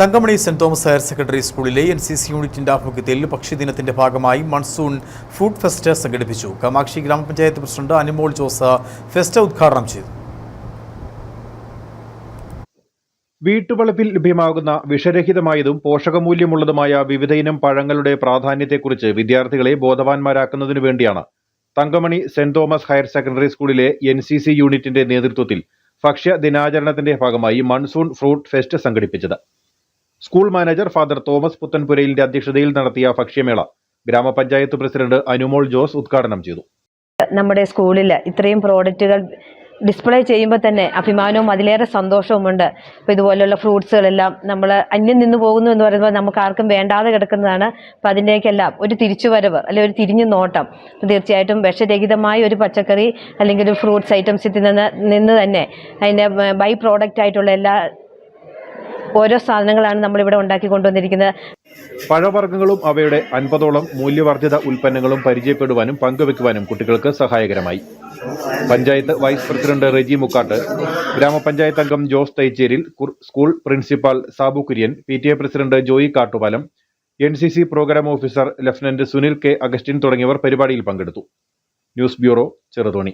Thankamani Saint Thomas higher secondary സ്കൂളിലെ N C C യൂണിറ്റിന്റെ ആഭിമുഖ്യത്തിൽ പക്ഷിദിനത്തിന്റെ ഭാഗമായി മൺസൂൺ ഫുഡ് ഫെസ്റ്റ് സംഘടിപ്പിച്ചു. കമാക്ഷി ഗ്രാമപഞ്ചായത്ത് പ്രസിഡന്റ് അനുമോൾ ജോസ് ഫെസ്റ്റ് ഉദ്ഘാടനം ചെയ്തു. വീട്ടുവളപ്പിൽ ലഭ്യമാകുന്ന വിഷരഹിതമായതും പോഷകമൂല്യമുള്ളതുമായ വിവിധ ഇനം പഴങ്ങളുടെ പ്രാധാന്യത്തെക്കുറിച്ച് വിദ്യാർത്ഥികളെ ബോധവാന്മാരാക്കുന്നതിനു വേണ്ടിയാണ് Thankamani Saint Thomas higher secondary സ്കൂളിലെ എൻ സി സി യൂണിറ്റിന്റെ നേതൃത്വത്തിൽ ഭക്ഷ്യ ദിനാചരണത്തിന്റെ ഭാഗമായി മൺസൂൺ ഫ്രൂട്ട് ഫെസ്റ്റ് സംഘടിപ്പിച്ചത്. സ്കൂൾ മാനേജർ ഫാദർ തോമസ് പുത്തൻപുരയിലിന്റെ അധ്യക്ഷതയിൽ നടത്തിയ ഭക്ഷ്യമേള ഗ്രാമപഞ്ചായത്ത് പ്രസിഡന്റ് അനുമോൾ ജോസ് ഉദ്ഘാടനം ചെയ്തു. നമ്മുടെ സ്കൂളിൽ ഇത്രയും പ്രോഡക്റ്റുകൾ ഡിസ്പ്ലേ ചെയ്യുമ്പോൾ തന്നെ അഭിമാനവും അതിലേറെ സന്തോഷവുമുണ്ട്. അപ്പോൾ ഇതുപോലെയുള്ള ഫ്രൂട്ട്സുകളെല്ലാം നമ്മൾ അന്യം നിന്ന് പോകുന്നു എന്ന് പറയുമ്പോൾ നമുക്ക് ആർക്കും വേണ്ടാതെ കിടക്കുന്നതാണ്. അപ്പോൾ അതിന്റെയൊക്കെല്ലാം ഒരു തിരിച്ചുവരവ് അല്ലെങ്കിൽ ഒരു തിരിഞ്ഞു നോട്ടം. തീർച്ചയായിട്ടും വിഷരഹിതമായ ഒരു പച്ചക്കറി അല്ലെങ്കിൽ ഒരു ഫ്രൂട്ട്സ് ഐറ്റംസിൽ നിന്ന് നിന്ന് തന്നെ അതിന്റെ ബൈ പ്രോഡക്റ്റ് ആയിട്ടുള്ള എല്ലാ ഓരോ സാധനങ്ങളാണ് നമ്മളിവിടെ ഉണ്ടാക്കി കൊണ്ടുവന്നിരിക്കുന്നത്. പഴവർഗങ്ങളും അവയുടെ അൻപതോളം മൂല്യവർദ്ധിത ഉൽപ്പന്നങ്ങളും പരിചയപ്പെടുവാനും പങ്കുവെക്കുവാനും കുട്ടികൾക്ക് സഹായകരമായി. പഞ്ചായത്ത് വൈസ് പ്രസിഡന്റ് റെജി മുക്കാട്ട് ഗ്രാമപഞ്ചായത്ത് അംഗം Jose Thaicheril school principal Sabu Kurian P T A president Joy Kattupalam N C C programme officer lieutenant Sunil K Augustine തുടങ്ങിയവർ പരിപാടിയിൽ പങ്കെടുത്തു. News bureau Cheruthoni.